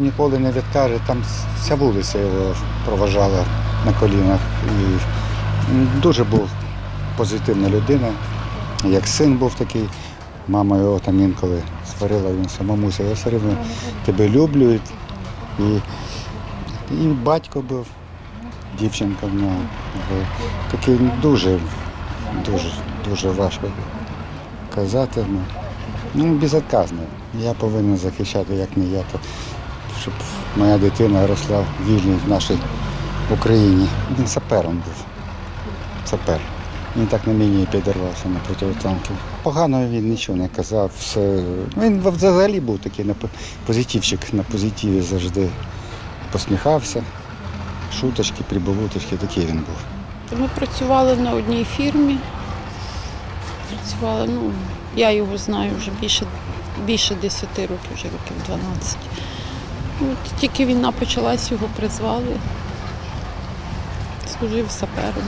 Ніколи не відкаже, там вся вулиця його проважала на колінах. І дуже був позитивна людина. Як син був такий, мама його там інколи сварила, він самомуся, я все рівно тебе люблю. І, і батько був, дівчинка в нього. Такий дуже, дуже, дуже важко казати. Ну, безотказний. Я повинен захищати, як не я, то, щоб моя дитина росла вільній в нашій Україні. Він сапером був. Сапер. Він так на мені підірвався на протитанків. Погано він нічого не казав. Він взагалі був такий на позитивчик, на позитиві завжди посміхався. Шуточки, прибавуточки, такий він був. Ми працювали на одній фірмі. Працювали, ну, я його знаю вже більше, більше 10 років, вже років 12. Ну, тільки війна почалась, його призвали. Служив сапером,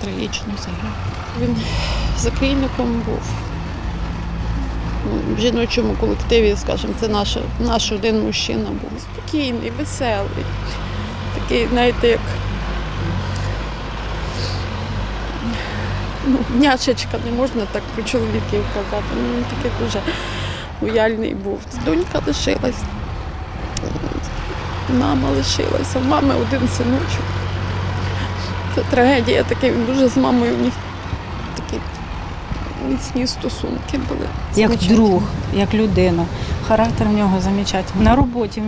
трагічно загинув. Він закрійником був. Ну, В жіночому колективі, скажімо, це наш, наш один мужчина був. Спокійний, веселий. Такий, знаєте, як ну, няшечка, не можна так про чоловіків казати. Ну, такий дуже лояльний був. Донька лишилась, мама лишилася, в мами один синочок. Це трагедія така, він дуже з мамою в них такі міцні стосунки були. як друг, як людина. Характер в нього замечательний. На роботі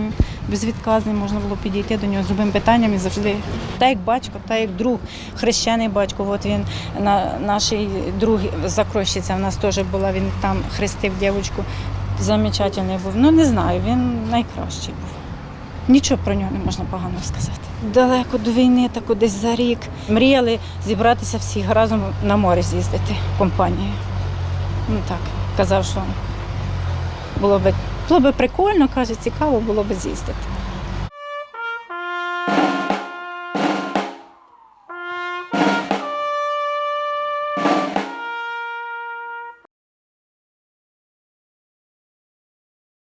безвідказний, можна було підійти до нього з любим питанням і завжди. Та як батько, та як друг, хрещений батько. От він на наш друг закрощиця в нас теж була, він там хрестив дівчинку. Замечательний був. Ну не знаю, він найкращий був. Нічого про нього не можна погано сказати. Далеко до війни, так десь за рік. Мріяли зібратися всі разом на море з'їздити компанією. Ну так, казав, що було би, було би прикольно, каже, цікаво було б з'їздити.